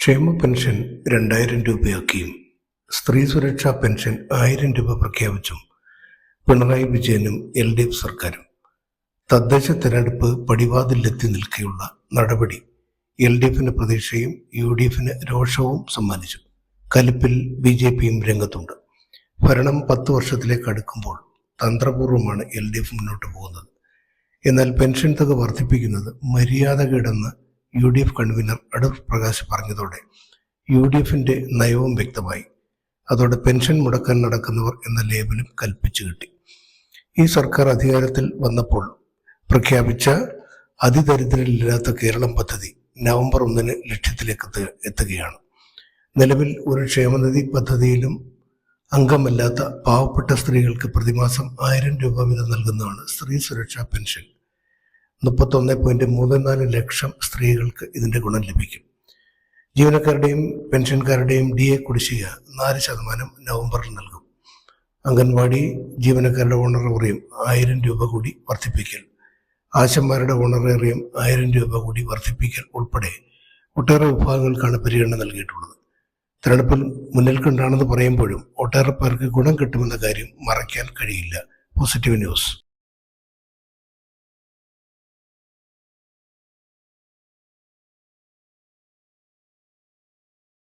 ക്ഷേമ പെൻഷൻ രണ്ടായിരം രൂപയാക്കിയും സ്ത്രീ സുരക്ഷാ പെൻഷൻ ആയിരം രൂപ പ്രഖ്യാപിച്ചും പിണറായി വിജയനും എൽ ഡി എഫ് സർക്കാരും തദ്ദേശ തെരഞ്ഞെടുപ്പ് പടിവാതിലെത്തി നിൽക്കെയുള്ള നടപടി എൽ ഡി എഫിന് പ്രതീക്ഷയും യു ഡി എഫിന് രോഷവും സമ്മാനിച്ചു. കലിപ്പിൽ ബി ജെ പിയും രംഗത്തുണ്ട്. ഭരണം പത്ത് വർഷത്തിലേക്ക് അടുക്കുമ്പോൾ തന്ത്രപൂർവമാണ് എൽ ഡി എഫ് മുന്നോട്ട് പോകുന്നത്. എന്നാൽ പെൻഷൻ തുക വർദ്ധിപ്പിക്കുന്നത് മര്യാദകേടെന്ന് U D F convener Adoor Prakash പറഞ്ഞതോടെ U D എഫിന്റെ നയവും വ്യക്തമായി. അതോടെ പെൻഷൻ മുടക്കാൻ നടക്കുന്നവർ എന്ന ലേബലും കൽപ്പിച്ചു കിട്ടി. ഈ സർക്കാർ അധികാരത്തിൽ വന്നപ്പോൾ പ്രഖ്യാപിച്ച അതിദരിദ്രരില്ലാത്ത കേരളം പദ്ധതി നവംബർ ഒന്നിന് ലക്ഷ്യത്തിലേക്ക് എത്തുകയാണ്. നിലവിൽ ഒരു ക്ഷേമനിധി പദ്ധതിയിലും അംഗമല്ലാത്ത പാവപ്പെട്ട സ്ത്രീകൾക്ക് പ്രതിമാസം ആയിരം രൂപ വീതം നൽകുന്നതാണ് സ്ത്രീ സുരക്ഷാ പെൻഷൻ. മുപ്പത്തൊന്ന് പോയിന്റ് മൂന്ന് നാല് ലക്ഷം സ്ത്രീകൾക്ക് ഇതിന്റെ ഗുണം ലഭിക്കും. ജീവനക്കാരുടെയും പെൻഷൻകാരുടെയും ഡി എ കുടിശ്ശിക നാല് ശതമാനം നവംബറിൽ നൽകും. അംഗൻവാടി ജീവനക്കാരുടെ ഓണറേറിയം ആയിരം രൂപ കൂടി വർദ്ധിപ്പിക്കൽ. ആശന്മാരുടെ ഓണറേറിയം ആയിരം രൂപ കൂടി വർദ്ധിപ്പിക്കൽ ഉൾപ്പെടെ ഒട്ടേറെ വിഭാഗങ്ങൾക്കാണ് പരിഗണന നൽകിയിട്ടുള്ളത്. തെരഞ്ഞെടുപ്പിൽ മുന്നിൽ കണ്ടാണെന്ന് പറയുമ്പോഴും ഒട്ടേറെ പേർക്ക് ഗുണം കിട്ടുമെന്ന കാര്യം മറയ്ക്കാൻ കഴിയില്ല. Positive news.